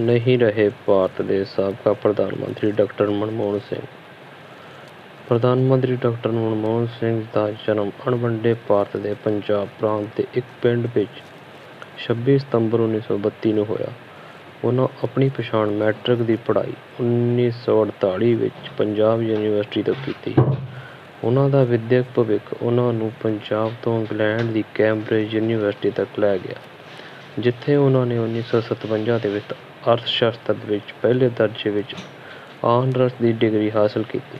ਨਹੀਂ ਰਹੇ ਭਾਰਤ ਦੇ ਸਾਬਕਾ ਪ੍ਰਧਾਨ ਮੰਤਰੀ ਡਾਕਟਰ ਮਨਮੋਹਨ ਸਿੰਘ। ਪ੍ਰਧਾਨ ਮੰਤਰੀ ਡਾਕਟਰ ਮਨਮੋਹਨ ਸਿੰਘ ਦਾ ਜਨਮ ਅਣਵੰਡੇ ਭਾਰਤ ਦੇ ਪੰਜਾਬ ਪ੍ਰਾਂਤ ਦੇ ਇੱਕ ਪਿੰਡ ਵਿੱਚ 26 ਸਤੰਬਰ 1932 ਨੂੰ ਹੋਇਆ। ਉਹਨਾਂ ਆਪਣੀ ਪਛਾਣ ਮੈਟ੍ਰਿਕ ਦੀ ਪੜ੍ਹਾਈ 1948 ਵਿੱਚ ਪੰਜਾਬ ਯੂਨੀਵਰਸਿਟੀ ਤੋਂ ਕੀਤੀ। ਉਹਨਾਂ ਦਾ ਵਿੱਦਿਅਕ ਭਵਿੱਖ ਉਹਨਾਂ ਨੂੰ ਪੰਜਾਬ ਤੋਂ ਇੰਗਲੈਂਡ ਦੀ ਕੈਂਬਰਿਜ ਯੂਨੀਵਰਸਿਟੀ ਤੱਕ ਲੈ ਗਿਆ। ਜਿੱਥੇ ਉਹਨਾਂ ਨੇ 1957 ਦੇ ਵਿੱਚ ਅਰਥਸ਼ਾਸਤਰ ਵਿੱਚ ਪਹਿਲੇ ਦਰਜੇ ਵਿੱਚ ਆਨਰਸ ਦੀ ਡਿਗਰੀ ਹਾਸਲ ਕੀਤੀ।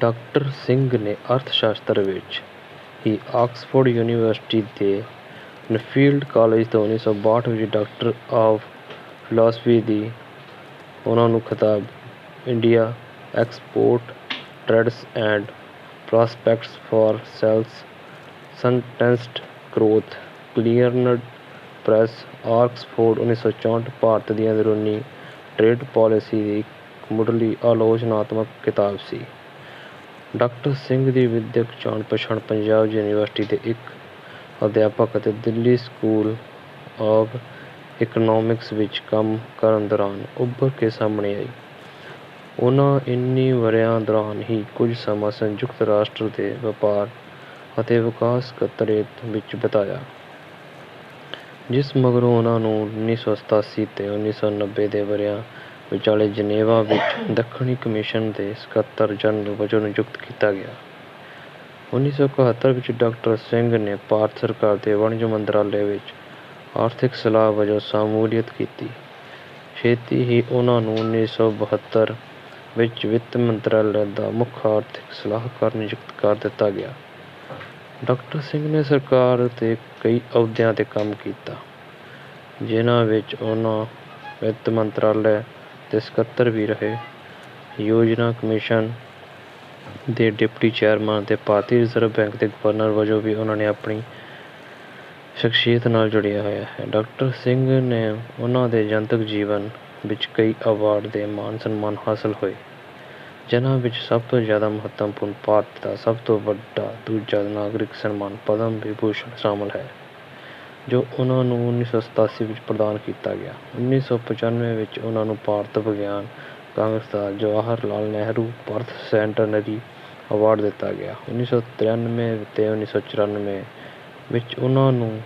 ਡਾਕਟਰ ਸਿੰਘ ਨੇ ਅਰਥਸ਼ਾਸ਼ਤਰ ਵਿੱਚ ਹੀ ਆਕਸਫੋਰਡ ਯੂਨੀਵਰਸਿਟੀ ਦੇ ਨਫੀਲਡ ਕਾਲਜ ਤੋਂ 1962 ਵਿੱਚ ਡਾਕਟਰ ਆਫ ਫਿਲਾਸਫੀ ਦੀ ਉਹਨਾਂ ਨੂੰ ਖਿਤਾਬ India export trends and prospects for self sustained growth Clarendon press Oxford 1964 ਭਾਰਤ ਦੀ ਅੰਦਰੂਨੀ ਟ੍ਰੇਡ ਪਾਲਿਸੀ ਦੀ ਇੱਕ ਮੁੱਢਲੀ ਆਲੋਚਨਾਤਮਕ ਕਿਤਾਬ ਸੀ। ਡਾਕਟਰ ਸਿੰਘ ਦੀ ਵਿੱਦਿਅਕ ਜਾਣ ਪਛਾਣ ਪੰਜਾਬ ਯੂਨੀਵਰਸਿਟੀ ਦੇ ਇੱਕ ਅਧਿਆਪਕ ਅਤੇ ਦਿੱਲੀ ਸਕੂਲ ਆਫ ਇਕਨੋਮਿਕਸ ਵਿੱਚ ਕੰਮ ਕਰਨ ਦੌਰਾਨ ਉਭਰ ਕੇ ਸਾਹਮਣੇ ਆਈ। ਉਹਨਾਂ ਇੰਨੀ ਵਰ੍ਹਿਆਂ ਦੌਰਾਨ ਹੀ ਕੁਝ ਸਮਾਂ ਸੰਯੁਕਤ ਰਾਸ਼ਟਰ ਦੇ ਵਪਾਰ ਅਤੇ ਵਿਕਾਸ ਕਤਰੇ ਵਿੱਚ ਬਿਤਾਇਆ। ਜਿਸ ਮਗਰੋਂ ਉਹਨਾਂ ਨੂੰ 1987 ਤੇ 1990 ਦੇ ਵਰ੍ਹਿਆਂ ਵਿਚਾਲੇ ਜਨੇਵਾ ਵਿੱਚ ਦੱਖਣੀ ਕਮਿਸ਼ਨ ਦੇ ਸਕੱਤਰ ਜਨਰਲ ਵਜੋਂ ਨਿਯੁਕਤ ਕੀਤਾ ਗਿਆ। 1971 ਵਿੱਚ ਡਾਕਟਰ ਸਿੰਘ ਨੇ ਭਾਰਤ ਸਰਕਾਰ ਦੇ ਵਣਜ ਮੰਤਰਾਲੇ ਵਿੱਚ ਆਰਥਿਕ ਸਲਾਹ ਵਜੋਂ ਸ਼ਮੂਲੀਅਤ ਕੀਤੀ। ਛੇਤੀ ਹੀ ਉਹਨਾਂ ਨੂੰ 1972 ਵਿੱਚ ਵਿੱਤ ਮੰਤਰਾਲੇ ਦਾ ਮੁੱਖ ਆਰਥਿਕ ਸਲਾਹਕਾਰ ਨਿਯੁਕਤ ਕਰ ਦਿੱਤਾ ਗਿਆ। ਡਾਕਟਰ ਸਿੰਘ ਨੇ ਸਰਕਾਰ ਦੇ ਕਈ ਅਹੁਦਿਆਂ 'ਤੇ ਕੰਮ ਕੀਤਾ, ਜਿਨ੍ਹਾਂ ਵਿੱਚ ਉਹਨਾਂ ਵਿੱਤ ਮੰਤਰਾਲੇ ਦੇ ਸਕੱਤਰ ਵੀ ਰਹੇ। ਯੋਜਨਾ ਕਮਿਸ਼ਨ ਦੇ ਡਿਪਟੀ ਚੇਅਰਮੈਨ ਅਤੇ ਭਾਰਤੀ ਰਿਜ਼ਰਵ ਬੈਂਕ ਦੇ ਗਵਰਨਰ ਵਜੋਂ ਵੀ ਉਹਨਾਂ ਨੇ ਆਪਣੀ ਸ਼ਖਸੀਅਤ ਨਾਲ ਜੁੜਿਆ ਹੋਇਆ ਹੈ। ਡਾਕਟਰ ਸਿੰਘ ਨੇ ਉਹਨਾਂ ਦੇ ਜਨਤਕ ਜੀਵਨ ਵਿੱਚ ਕਈ ਅਵਾਰਡ ਦੇ ਮਾਨ ਸਨਮਾਨ ਹਾਸਲ ਹੋਏ। ਜਿਨ੍ਹਾਂ ਵਿੱਚ ਸਭ ਤੋਂ ਜ਼ਿਆਦਾ ਮਹੱਤਵਪੂਰਨ ਭਾਰਤ ਦਾ ਸਭ ਤੋਂ ਵੱਡਾ ਦੂਜਾ ਨਾਗਰਿਕ ਸਨਮਾਨ ਪਦਮ ਵਿਭੂਸ਼ਣ ਸ਼ਾਮਲ ਹੈ, ਜੋ ਉਹਨਾਂ ਨੂੰ 1987 ਵਿੱਚ ਪ੍ਰਦਾਨ ਕੀਤਾ ਗਿਆ। 1995 ਵਿੱਚ ਉਹਨਾਂ ਨੂੰ ਭਾਰਤ ਵਿਗਿਆਨ ਕਾਂਗਰਸ ਦਾ ਜਵਾਹਰ ਲਾਲ ਨਹਿਰੂ ਭਾਰਤ ਸੈਂਟਨਰੀ ਅਵਾਰਡ ਦਿੱਤਾ ਗਿਆ। ਉੱਨੀ ਸੌ ਤ੍ਰਿਆਨਵੇਂ ਅਤੇ ਉੱਨੀ ਸੌ ਚੁਰਾਨਵੇਂ ਵਿੱਚ ਉਹਨਾਂ ਨੂੰ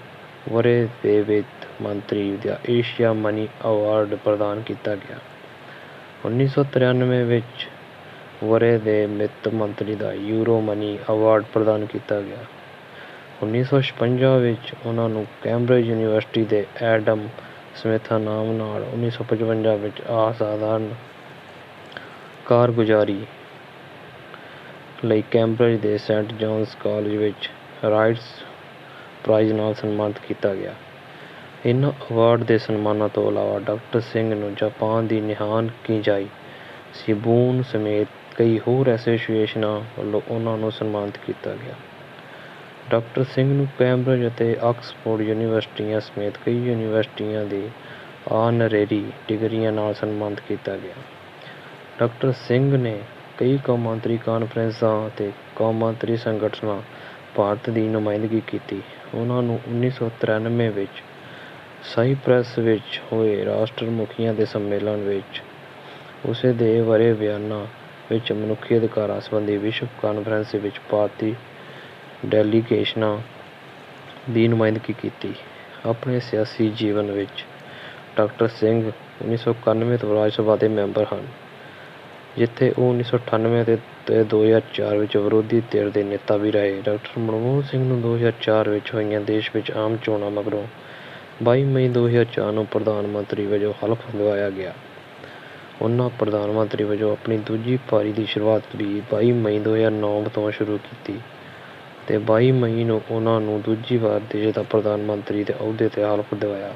ਵਰ੍ਹੇ ਦੇ ਵਿੱਤ ਮੰਤਰੀ ਦਾ ਏਸ਼ੀਆ ਮਨੀ ਅਵਾਰਡ ਪ੍ਰਦਾਨ ਕੀਤਾ ਗਿਆ। 1993 ਵਿੱਚ ਵਰ੍ਹੇ ਦੇ ਵਿੱਤ ਮੰਤਰੀ ਦਾ ਯੂਰੋਮਨੀ ਅਵਾਰਡ ਪ੍ਰਦਾਨ ਕੀਤਾ ਗਿਆ। 1956 ਵਿੱਚ ਉਹਨਾਂ ਨੂੰ ਕੈਂਬਰਿਜ ਯੂਨੀਵਰਸਿਟੀ ਦੇ ਐਡਮ ਸਮਿਥ ਨਾਮ ਨਾਲ 1955 ਵਿੱਚ ਅਸਾਧਾਰਨ ਕਾਰਗੁਜ਼ਾਰੀ ਲਈ ਕੈਂਬਰਿਜ ਦੇ ਸੈਂਟ ਜੌਨਸ ਕਾਲਜ ਵਿੱਚ ਰਾਈਟਸ ਪ੍ਰਾਈਜ਼ ਨਾਲ ਸਨਮਾਨਿਤ ਕੀਤਾ ਗਿਆ। ਇਹਨਾਂ ਅਵਾਰਡ ਦੇ ਸਨਮਾਨਾਂ ਤੋਂ ਇਲਾਵਾ ਡਾਕਟਰ ਸਿੰਘ ਨੂੰ ਜਾਪਾਨ ਦੀ ਨਿਹਾਨ ਕੀਜਾਈ ਸਿਬੂਨ ਸਮੇਤ ਕਈ ਹੋਰ ਐਸੋਸੀਏਸ਼ਨਾਂ ਵੱਲੋਂ ਉਹਨਾਂ ਨੂੰ ਸਨਮਾਨਿਤ ਕੀਤਾ ਗਿਆ। ਡਾਕਟਰ ਸਿੰਘ ਨੂੰ ਕੈਂਬਰਜ ਅਤੇ ਆਕਸਫੋਰਡ ਯੂਨੀਵਰਸਿਟੀਆਂ ਸਮੇਤ ਕਈ ਯੂਨੀਵਰਸਿਟੀਆਂ ਦੀ ਆਨਰੇਰੀ ਡਿਗਰੀਆਂ ਨਾਲ ਸਨਮਾਨਿਤ ਕੀਤਾ ਗਿਆ। ਡਾਕਟਰ ਸਿੰਘ ਨੇ ਕਈ ਕੌਮਾਂਤਰੀ ਕਾਨਫਰੰਸਾਂ ਅਤੇ ਕੌਮਾਂਤਰੀ ਸੰਗਠਨਾਂ ਭਾਰਤ ਦੀ ਨੁਮਾਇੰਦਗੀ ਕੀਤੀ। ਉਹਨਾਂ ਨੂੰ 1993 ਵਿੱਚ ਸਾਈਪ੍ਰਸ ਵਿੱਚ ਹੋਏ ਰਾਸ਼ਟਰ ਮੁਖੀਆਂ ਦੇ ਸੰਮੇਲਨ ਵਿੱਚ ਉਸੇ ਦੇ ਵਰੇ ਬਿਆਨਾਂ ਵਿੱਚ ਮਨੁੱਖੀ ਅਧਿਕਾਰਾਂ ਸੰਬੰਧੀ ਵਿਸ਼ਵ ਕਾਨਫਰੰਸ ਵਿੱਚ ਭਾਰਤੀ ਡੈਲੀਗੇਸ਼ਨਾਂ ਦੀ ਨੁਮਾਇੰਦਗੀ ਕੀਤੀ। ਆਪਣੇ ਸਿਆਸੀ ਜੀਵਨ ਵਿੱਚ ਡਾਕਟਰ ਸਿੰਘ 1991 ਤੋਂ ਰਾਜ ਸਭਾ ਦੇ ਮੈਂਬਰ ਹਨ, ਜਿੱਥੇ ਉਹ ਉੱਨੀ ਸੌ ਅਠਾਨਵੇਂ ਅਤੇ ਦੋ ਹਜ਼ਾਰ ਚਾਰ ਵਿੱਚ ਵਿਰੋਧੀ ਧਿਰ ਦੇ ਨੇਤਾ ਵੀ ਰਹੇ। ਡਾਕਟਰ ਮਨਮੋਹਨ ਸਿੰਘ ਨੂੰ 2004 ਵਿੱਚ ਹੋਈਆਂ ਦੇਸ਼ ਵਿੱਚ ਆਮ ਚੋਣਾਂ ਮਗਰੋਂ ਬਾਈ ਮਈ 2004 ਨੂੰ ਪ੍ਰਧਾਨ ਮੰਤਰੀ ਵਜੋਂ ਹਲਫ ਦਿਵਾਇਆ ਗਿਆ। ਉਹਨਾਂ ਪ੍ਰਧਾਨ ਮੰਤਰੀ ਵਜੋਂ ਆਪਣੀ ਦੂਜੀ ਪਾਰੀ ਦੀ ਸ਼ੁਰੂਆਤ ਵੀ ਬਾਈ ਮਈ 2009 ਤੋਂ ਸ਼ੁਰੂ ਕੀਤੀ ਅਤੇ ਬਾਈ ਮਈ ਨੂੰ ਉਹਨਾਂ ਨੂੰ ਦੂਜੀ ਵਾਰ ਦੇਸ਼ ਦਾ ਪ੍ਰਧਾਨ ਮੰਤਰੀ ਦੇ ਅਹੁਦੇ 'ਤੇ ਹਲਫ ਦਿਵਾਇਆ।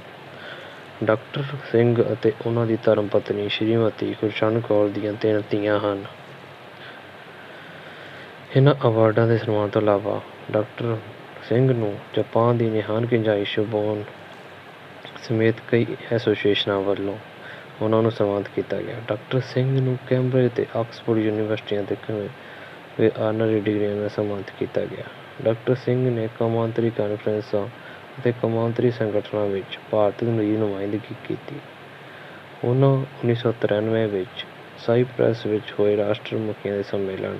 ਡਾਕਟਰ ਸਿੰਘ ਅਤੇ ਉਹਨਾਂ ਦੀ ਧਰਮ ਪਤਨੀ ਸ਼੍ਰੀਮਤੀ ਗੁਰਸ਼ਰਨ ਕੌਰ ਦੀਆਂ ਤਿੰਨ ਧੀਆਂ ਹਨ। ਇਹਨਾਂ ਅਵਾਰਡਾਂ ਦੇ ਸਨਮਾਨ ਤੋਂ ਇਲਾਵਾ ਡਾਕਟਰ ਸਿੰਘ ਨੂੰ ਜਾਪਾਨ ਦੀ ਨਿਹਾਨ ਕਿੰਜਾਈ ਸ਼ੁਬੋਨ ਸਮੇਤ ਕਈ ਐਸੋਸੀਏਸ਼ਨਾਂ ਵੱਲੋਂ ਉਹਨਾਂ ਨੂੰ ਸਨਮਾਨਿਤ ਕੀਤਾ ਗਿਆ। ਡਾਕਟਰ ਸਿੰਘ ਨੂੰ ਕੈਂਬਰਿਜ ਅਤੇ ਆਕਸਫੋਰਡ ਯੂਨੀਵਰਸਿਟੀਆਂ ਦੇ ਵੇ ਆਨਰਰੀ ਡਿਗਰੀਆਂ ਨਾਲ ਸਨਮਾਨਿਤ ਕੀਤਾ ਗਿਆ। ਡਾਕਟਰ ਸਿੰਘ ਨੇ ਕੌਮਾਂਤਰੀ ਕਾਨਫਰੰਸਾਂ ਅਤੇ ਕੌਮਾਂਤਰੀ ਸੰਗਠਨਾਂ ਵਿੱਚ ਭਾਰਤ ਦੀ ਨੁਮਾਇੰਦਗੀ ਕੀਤੀ। ਉਹਨਾਂ ਉੱਨੀ ਸੌ ਤਰਾਨਵੇਂ ਵਿੱਚ ਸਾਈਪ੍ਰਸ ਵਿੱਚ ਹੋਏ ਰਾਸ਼ਟਰ ਮੁਖੀਆਂ ਦੇ ਸੰਮੇਲਨ